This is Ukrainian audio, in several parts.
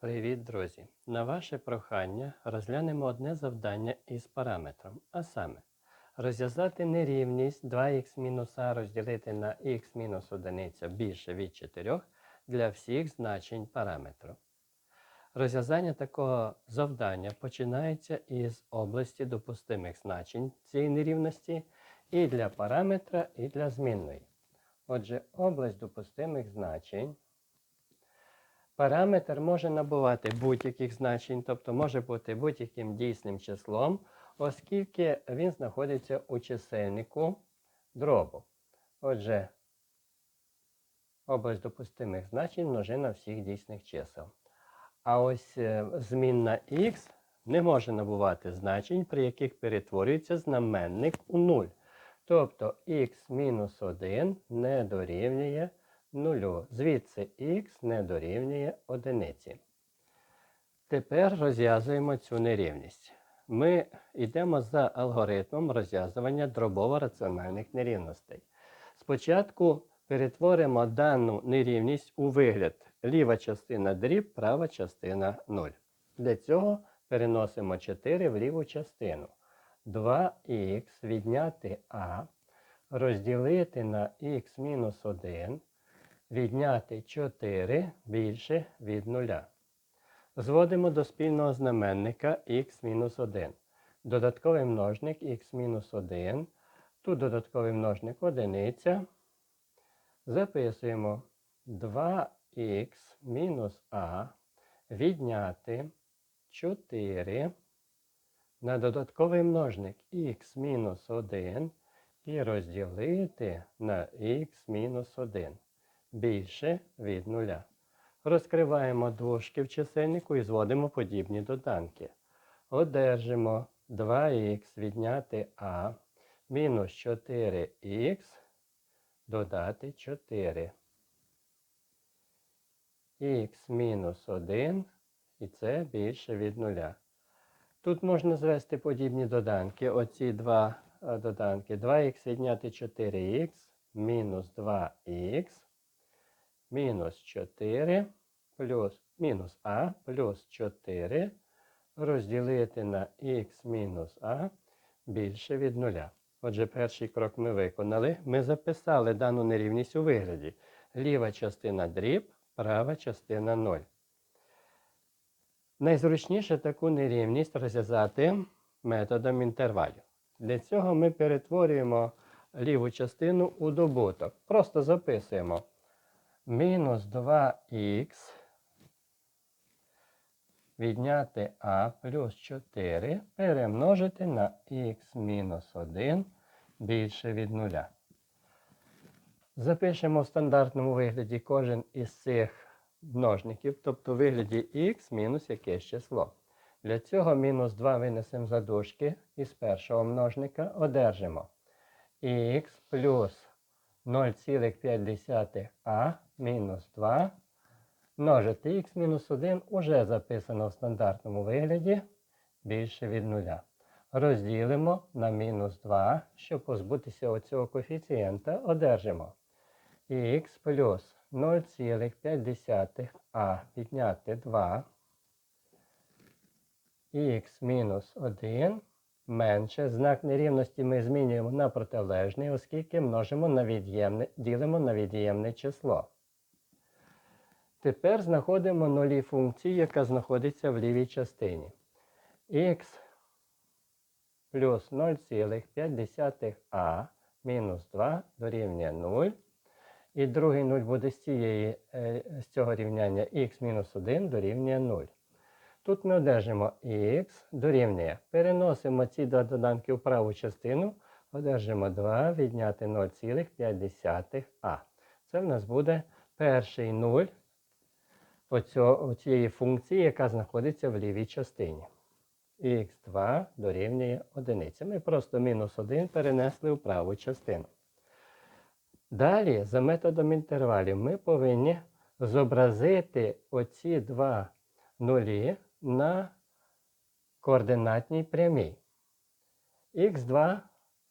Привіт, друзі! На ваше прохання розглянемо одне завдання із параметром, а саме розв'язати нерівність 2х-а розділити на х-1 більше від 4 для всіх значень параметру. Розв'язання такого завдання починається із області допустимих значень цієї нерівності і для параметра, і для змінної. Отже, область допустимих значень. Параметр може набувати будь-яких значень, тобто може бути будь-яким дійсним числом, оскільки він знаходиться у чисельнику дробу. Отже, область допустимих значень множина всіх дійсних чисел. А ось е, змінна х не може набувати значень, при яких перетворюється знаменник у 0. Тобто х-1 не дорівнює нулю. Звідси х не дорівнює одиниці. Тепер розв'язуємо цю нерівність. Ми йдемо за алгоритмом розв'язування дробово-раціональних нерівностей. Спочатку перетворимо дану нерівність у вигляд ліва частина дріб, права частина 0. Для цього переносимо 4 в ліву частину. 2х відняти а розділити на х-1 відняти 4 більше від 0. Зводимо до спільного знаменника х-1. Додатковий множник х-1. Тут додатковий множник одиниця. Записуємо 2х мінус а відняти 4 на додатковий множник х-1 і розділити на х-1 більше від нуля. Розкриваємо дужки в чисельнику і зводимо подібні доданки. Одержимо 2х відняти а мінус 4х додати 4. х мінус 1 і це більше від нуля. Тут можна звести подібні доданки. Оці два е, доданки. 2х відняти 4х мінус 2х мінус 4 плюс мінус а плюс 4 розділити на х мінус а більше від 0. Отже, перший крок ми виконали. Ми записали дану нерівність у вигляді. Ліва частина дріб, права частина 0. Найзручніше таку нерівність розв'язати методом інтервалів. Для цього ми перетворюємо ліву частину у добуток. Просто записуємо мінус 2х відняти а плюс 4 перемножити на х мінус 1 більше від 0. Запишемо в стандартному вигляді кожен із цих множників, тобто в вигляді х мінус якесь число. Для цього мінус 2 винесемо за дужки із першого множника одержимо х плюс 0,5а мінус 2 множити х мінус 1 уже записано в стандартному вигляді більше від 0. Розділимо на мінус 2, щоб позбутися оцього коефіцієнта, одержимо х плюс 0,5а підняти 2 х мінус 1 менше. Знак нерівності ми змінюємо на протилежний, оскільки множимо на від'ємне, ділимо на від'ємне число. Тепер знаходимо нулі функції, яка знаходиться в лівій частині. х плюс 0,5а мінус 2 дорівнює 0. І другий 0 буде з, цієї, е, з цього рівняння х мінус 1 дорівнює 0. Тут ми одержимо х дорівнює. Переносимо ці два доданки в праву частину, одержимо 2 відняти 0,5а. Це в нас буде перший 0 цієї функції, яка знаходиться в лівій частині. х2 дорівнює 1. Ми просто мінус 1 перенесли в праву частину. Далі, за методом інтервалів, ми повинні зобразити оці два нулі на координатній прямій. Х2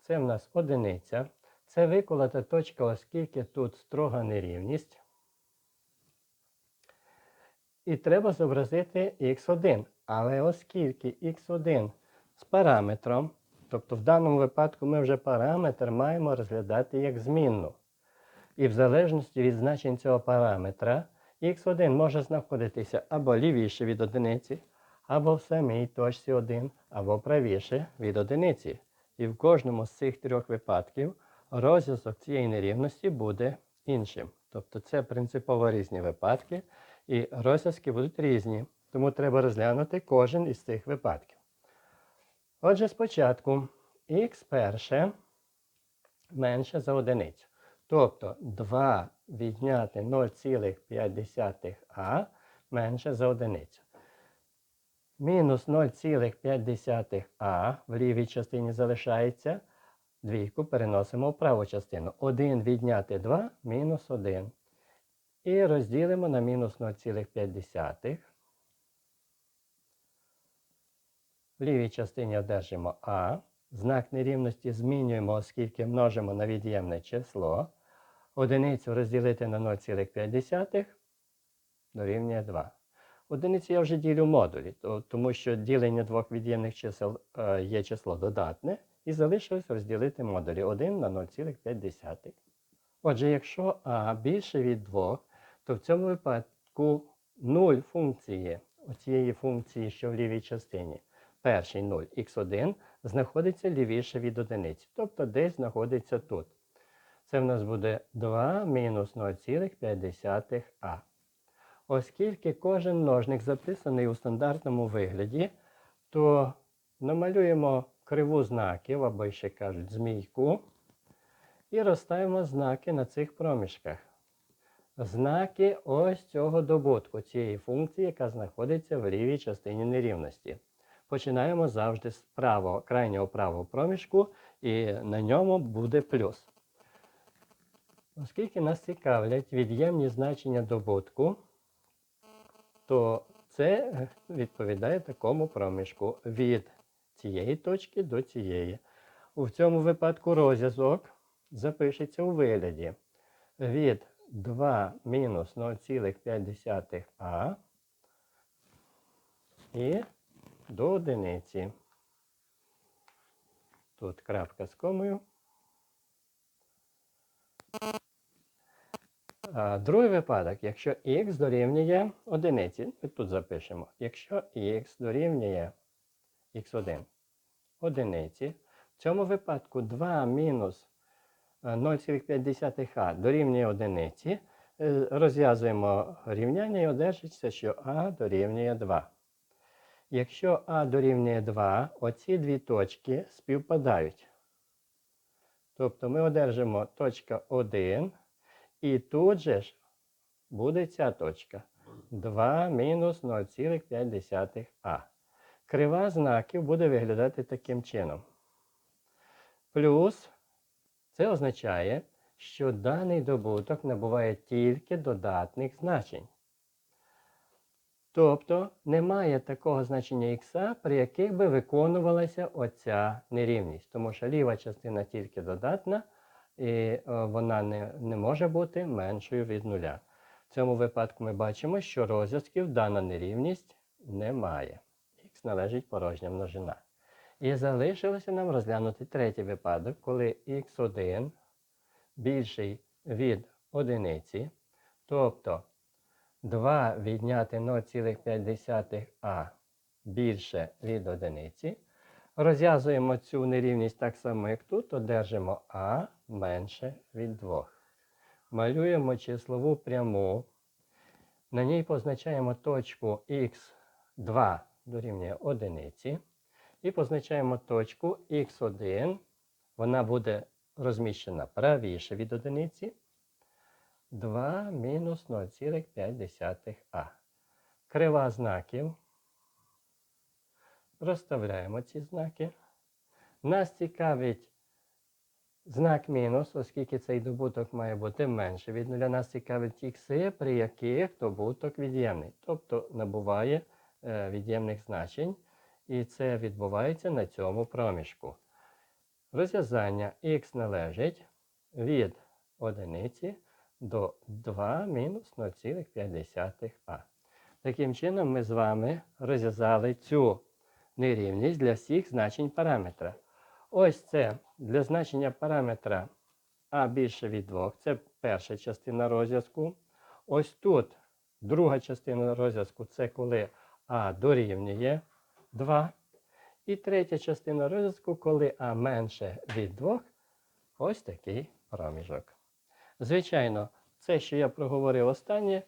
це в нас одиниця. Це виколота точка, оскільки тут строга нерівність. І треба зобразити x1. Але оскільки x1 з параметром, тобто в даному випадку ми вже параметр маємо розглядати як змінну. І в залежності від значень цього параметра, x1 може знаходитися або лівіше від одиниці, або в самій точці 1, або правіше від одиниці. І в кожному з цих трьох випадків розв'язок цієї нерівності буде іншим. Тобто це принципово різні випадки, і розв'язки будуть різні. Тому треба розглянути кожен із цих випадків. Отже, спочатку х перше менше за одиницю. Тобто 2 відняти 0,5а менше за одиницю. Мінус 0,5а в лівій частині залишається. Двійку переносимо в праву частину. 1 відняти 2 мінус 1. І розділимо на мінус 0,5. В лівій частині одержимо А. Знак нерівності змінюємо, оскільки множимо на від'ємне число. Одиницю розділити на 0,5 дорівнює 2. Одиниці я вже ділю модулі, тому що ділення двох від'ємних чисел е, є число додатне, і залишилось розділити модулі 1 на 0,5. Отже, якщо А більше від 2, то в цьому випадку 0 функції, оцієї функції, що в лівій частині, перший 0, х1, знаходиться лівіше від одиниці, тобто десь знаходиться тут. Це в нас буде 2 мінус 0,5а. Оскільки кожен множник записаний у стандартному вигляді, то намалюємо криву знаків, або ще кажуть змійку, і розставимо знаки на цих проміжках. Знаки ось цього добутку, цієї функції, яка знаходиться в лівій частині нерівності. Починаємо завжди з правого, крайнього правого проміжку, і на ньому буде плюс. Оскільки нас цікавлять від'ємні значення добутку, то це відповідає такому проміжку від цієї точки до цієї. У цьому випадку розв'язок запишеться у вигляді від 2 мінус 0,5а і до одиниці. Тут крапка з комою. Другий випадок, якщо х дорівнює одиниці, ми тут запишемо. Якщо х дорівнює х1 одиниці, в цьому випадку 2 мінус 0,5а дорівнює одиниці, е, розв'язуємо рівняння і одержиться, що а дорівнює 2. Якщо а дорівнює 2, оці дві точки співпадають. Тобто ми одержимо точка 1, і тут же ж буде ця точка 2 мінус 0,5а. Крива знаків буде виглядати таким чином. Плюс це означає, що даний добуток набуває тільки додатних значень. Тобто немає такого значення х, при яких би виконувалася оця нерівність, тому що ліва частина тільки додатна, і е, вона не, не може бути меншою від нуля. В цьому випадку ми бачимо, що розв'язків дана нерівність не має. Х належить порожня множина. І залишилося нам розглянути третій випадок, коли х1 більший від одиниці, тобто 2 відняти 0,5а більше від одиниці. Розв'язуємо цю нерівність так само, як тут, одержимо а менше від 2. Малюємо числову пряму. На ній позначаємо точку х2 дорівнює одиниці. І позначаємо точку х1. Вона буде розміщена правіше від одиниці. 2 мінус 0,5а. Крива знаків. Розставляємо ці знаки. Нас цікавить знак мінус, оскільки цей добуток має бути менше від нуля. Нас цікавить ікси, при яких добуток від'ємний, тобто набуває е, від'ємних значень. І це відбувається на цьому проміжку. Розв'язання х належить від одиниці до 2 мінус 0,5а. Таким чином, ми з вами розв'язали цю нерівність для всіх значень параметра. Ось це для значення параметра а більше від 2. Це перша частина розв'язку. Ось тут друга частина розв'язку це коли а дорівнює 2. І третя частина розв'язку, коли а менше від 2. Ось такий проміжок. Звичайно, це, що я проговорив останнє,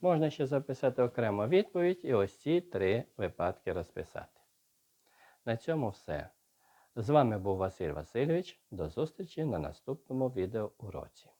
можна ще записати окремо відповідь і ось ці три випадки розписати. На цьому все. З вами був Василь Васильович. До зустрічі на наступному відеоуроці.